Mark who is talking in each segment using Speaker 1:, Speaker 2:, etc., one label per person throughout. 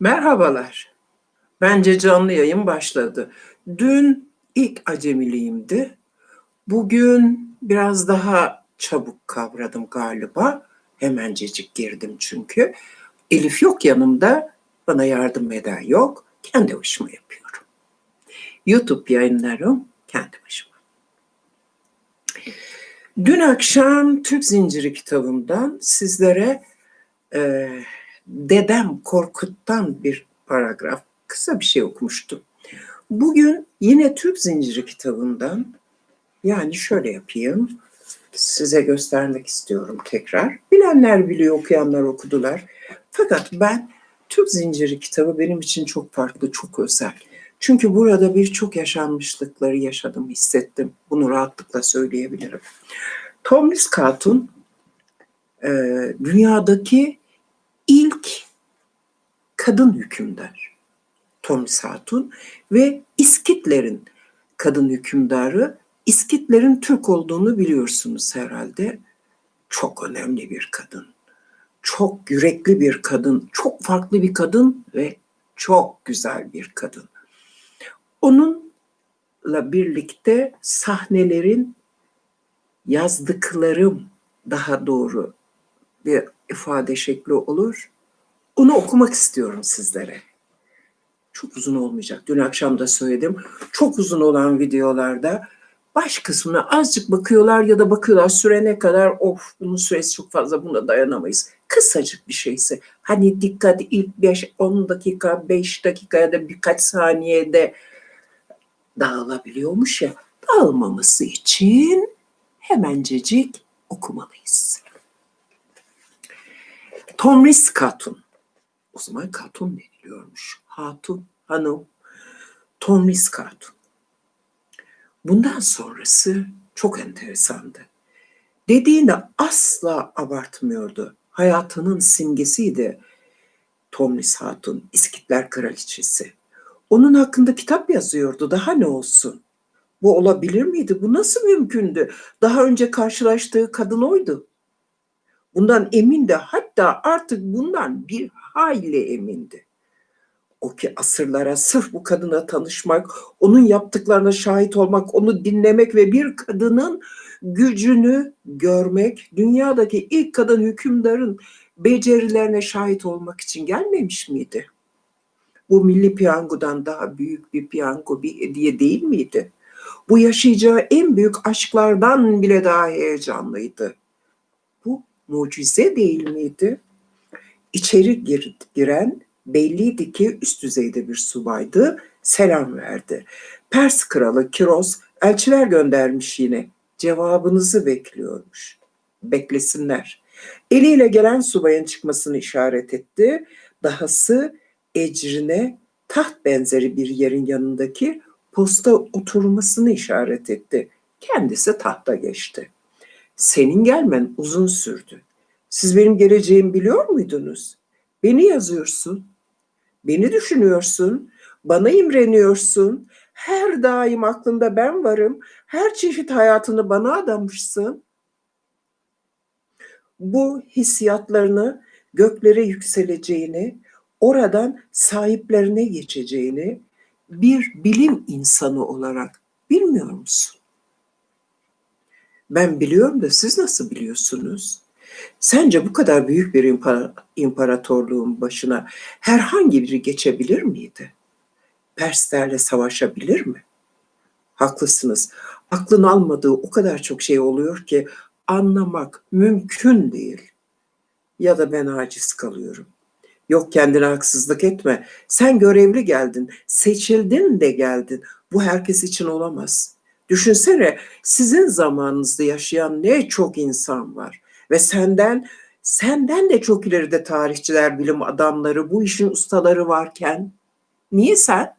Speaker 1: Merhabalar. Bence canlı yayın başladı. Dün ilk acemiliğimdi. Bugün biraz daha çabuk kavradım galiba. Hemencecik girdim çünkü. Elif yok yanımda. Bana yardım eden yok. Kendi başıma yapıyorum. YouTube yayınlarım kendi başıma. Dün akşam Türk Zinciri kitabından sizlere e, Dedem Korkut'tan bir paragraf, kısa bir şey okumuştum. Bugün yine Türk Zinciri kitabından, yani şöyle yapayım, size göstermek istiyorum tekrar. Bilenler biliyor, okuyanlar okudular. Fakat ben Türk Zinciri kitabı benim için çok farklı, çok özel. Çünkü burada birçok yaşanmışlıkları yaşadım, hissettim. Bunu rahatlıkla söyleyebilirim. Tomris Katun, e, dünyadaki kadın hükümdar Tomris Hatun ve İskitlerin kadın hükümdarı. İskitlerin Türk olduğunu biliyorsunuz herhalde. Çok önemli bir kadın. Çok yürekli bir kadın, çok farklı bir kadın ve çok güzel bir kadın. Onunla birlikte sahnelerin yazdıklarım daha doğru bir ifade şekli olur. Onu okumak istiyorum sizlere. Çok uzun olmayacak. Dün akşam da söyledim. Çok uzun olan videolarda baş kısmına azıcık bakıyorlar ya da bakıyorlar sürene kadar of bunun süresi çok fazla buna dayanamayız. Kısacık bir şeyse hani dikkat ilk 5 10 dakika 5 dakika ya da birkaç saniyede dağılabiliyormuş ya dağılmaması için hemencecik okumalıyız. Tomris Katun. O zaman Katun deniliyormuş. Hatun, hanım. Tomris Katun. Bundan sonrası çok enteresandı. Dediğini asla abartmıyordu. Hayatının simgesiydi Tomris Hatun, İskitler Kraliçesi. Onun hakkında kitap yazıyordu. Daha ne olsun? Bu olabilir miydi? Bu nasıl mümkündü? Daha önce karşılaştığı kadın oydu. Bundan emindi. Hatta artık bundan bir hayli emindi. O ki asırlara sırf bu kadına tanışmak, onun yaptıklarına şahit olmak, onu dinlemek ve bir kadının gücünü görmek, dünyadaki ilk kadın hükümdarın becerilerine şahit olmak için gelmemiş miydi? Bu milli piyangodan daha büyük bir piyango, bir hediye değil miydi? Bu yaşayacağı en büyük aşklardan bile daha heyecanlıydı. Mucize değil miydi? İçeri gir, giren belliydi ki üst düzeyde bir subaydı, selam verdi. Pers kralı Kiros elçiler göndermiş yine. Cevabınızı bekliyormuş. Beklesinler. Eliyle gelen subayın çıkmasını işaret etti. Dahası ecrine taht benzeri bir yerin yanındaki posta oturmasını işaret etti. Kendisi tahta geçti. Senin gelmen uzun sürdü. Siz benim geleceğimi biliyor muydunuz? Beni yazıyorsun. Beni düşünüyorsun. Bana imreniyorsun. Her daim aklında ben varım. Her çeşit hayatını bana adamışsın. Bu hissiyatlarını göklere yükseleceğini, oradan sahiplerine geçeceğini bir bilim insanı olarak bilmiyor musun? Ben biliyorum da siz nasıl biliyorsunuz? Sence bu kadar büyük bir impara- imparatorluğun başına herhangi biri geçebilir miydi? Perslerle savaşabilir mi? Haklısınız. Aklın almadığı o kadar çok şey oluyor ki anlamak mümkün değil. Ya da ben aciz kalıyorum. Yok kendine haksızlık etme. Sen görevli geldin, seçildin de geldin. Bu herkes için olamaz. Düşünsene sizin zamanınızda yaşayan ne çok insan var ve senden senden de çok ileride tarihçiler, bilim adamları, bu işin ustaları varken niye sen?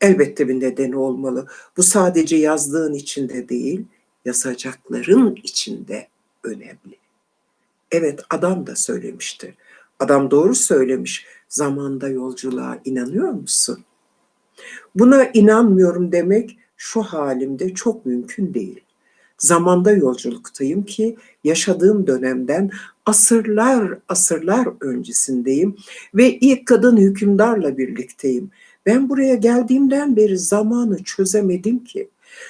Speaker 1: Elbette bir nedeni olmalı. Bu sadece yazdığın içinde değil, yazacakların içinde önemli. Evet adam da söylemişti. Adam doğru söylemiş. Zamanda yolculuğa inanıyor musun? Buna inanmıyorum demek şu halimde çok mümkün değil. Zamanda yolculuktayım ki yaşadığım dönemden asırlar asırlar öncesindeyim ve ilk kadın hükümdarla birlikteyim. Ben buraya geldiğimden beri zamanı çözemedim ki.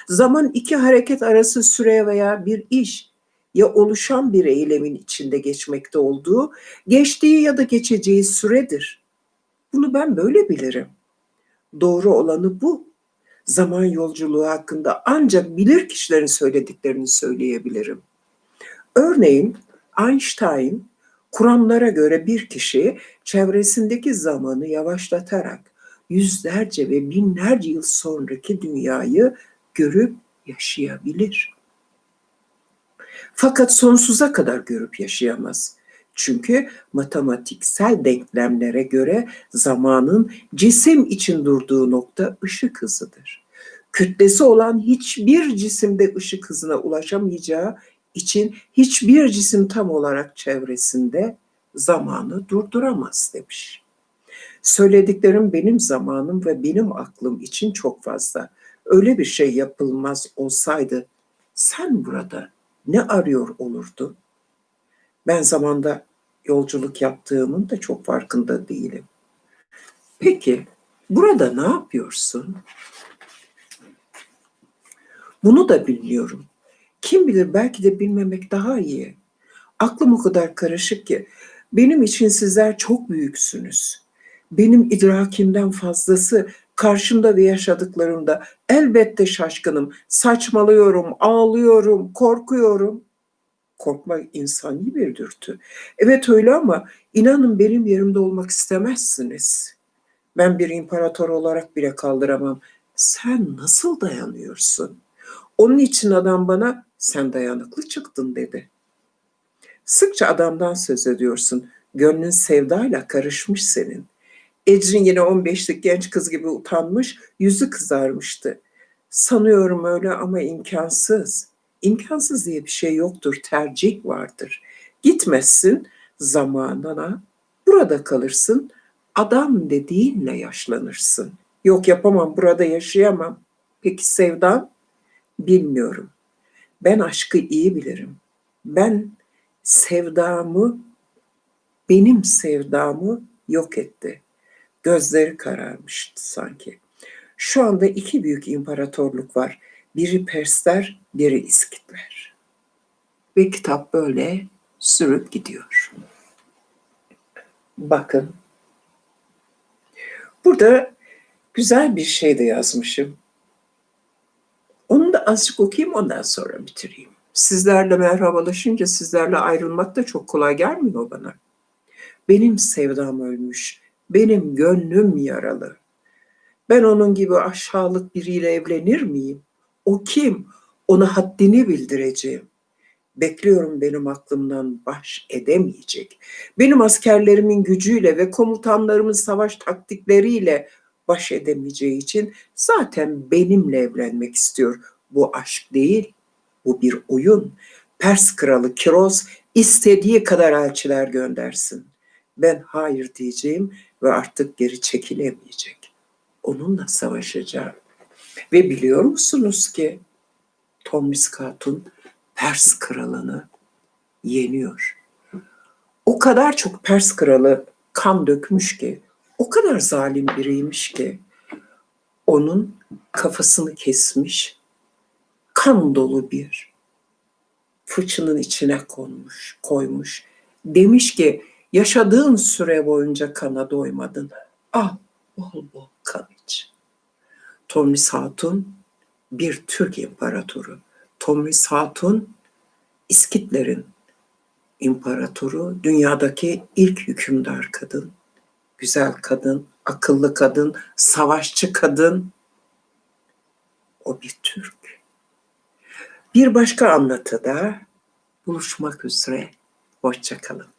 Speaker 1: Zaman iki hareket arası süre veya bir iş ya oluşan bir eylemin içinde geçmekte olduğu, geçtiği ya da geçeceği süredir. Bunu ben böyle bilirim. Doğru olanı bu. Zaman yolculuğu hakkında ancak bilir kişilerin söylediklerini söyleyebilirim. Örneğin Einstein kuramlara göre bir kişi çevresindeki zamanı yavaşlatarak yüzlerce ve binlerce yıl sonraki dünyayı görüp yaşayabilir. Fakat sonsuza kadar görüp yaşayamaz. Çünkü matematiksel denklemlere göre zamanın cisim için durduğu nokta ışık hızıdır. Kütlesi olan hiçbir cisimde ışık hızına ulaşamayacağı için hiçbir cisim tam olarak çevresinde zamanı durduramaz demiş. Söylediklerim benim zamanım ve benim aklım için çok fazla. Öyle bir şey yapılmaz olsaydı sen burada ne arıyor olurdu? Ben zamanda yolculuk yaptığımın da çok farkında değilim. Peki burada ne yapıyorsun? Bunu da biliyorum. Kim bilir belki de bilmemek daha iyi. Aklım o kadar karışık ki benim için sizler çok büyüksünüz. Benim idrakimden fazlası karşımda ve yaşadıklarımda elbette şaşkınım, saçmalıyorum, ağlıyorum, korkuyorum. Korkmak insani bir dürtü. Evet öyle ama inanın benim yerimde olmak istemezsiniz. Ben bir imparator olarak bile kaldıramam. Sen nasıl dayanıyorsun? Onun için adam bana sen dayanıklı çıktın dedi. Sıkça adamdan söz ediyorsun. Gönlün sevdayla karışmış senin. Ecrin yine 15'lik genç kız gibi utanmış, yüzü kızarmıştı. Sanıyorum öyle ama imkansız. İmkansız diye bir şey yoktur, tercih vardır. Gitmezsin zamanına, burada kalırsın, adam dediğinle yaşlanırsın. Yok yapamam, burada yaşayamam. Peki sevdan? Bilmiyorum. Ben aşkı iyi bilirim. Ben sevdamı, benim sevdamı yok etti. Gözleri kararmıştı sanki. Şu anda iki büyük imparatorluk var. Biri Persler, biri İskitler. Ve kitap böyle sürüp gidiyor. Bakın. Burada güzel bir şey de yazmışım. Azıcık okuyayım ondan sonra bitireyim. Sizlerle merhabalaşınca sizlerle ayrılmak da çok kolay gelmiyor bana. Benim sevdam ölmüş, benim gönlüm yaralı. Ben onun gibi aşağılık biriyle evlenir miyim? O kim? Ona haddini bildireceğim. Bekliyorum benim aklımdan baş edemeyecek. Benim askerlerimin gücüyle ve komutanlarımın savaş taktikleriyle baş edemeyeceği için zaten benimle evlenmek istiyor. Bu aşk değil, bu bir oyun. Pers kralı Kiros istediği kadar elçiler göndersin. Ben hayır diyeceğim ve artık geri çekilemeyecek. Onunla savaşacağım. Ve biliyor musunuz ki Tomris Hatun Pers kralını yeniyor. O kadar çok Pers kralı kan dökmüş ki, o kadar zalim biriymiş ki onun kafasını kesmiş, kan dolu bir fıçının içine konmuş, koymuş. Demiş ki yaşadığın süre boyunca kana doymadın. Al bol bol kan iç. Tomris Hatun bir Türk imparatoru. Tomris Hatun İskitlerin imparatoru, dünyadaki ilk hükümdar kadın, güzel kadın, akıllı kadın, savaşçı kadın. O bir Türk. Bir başka anlatıda buluşmak üzere. Hoşçakalın.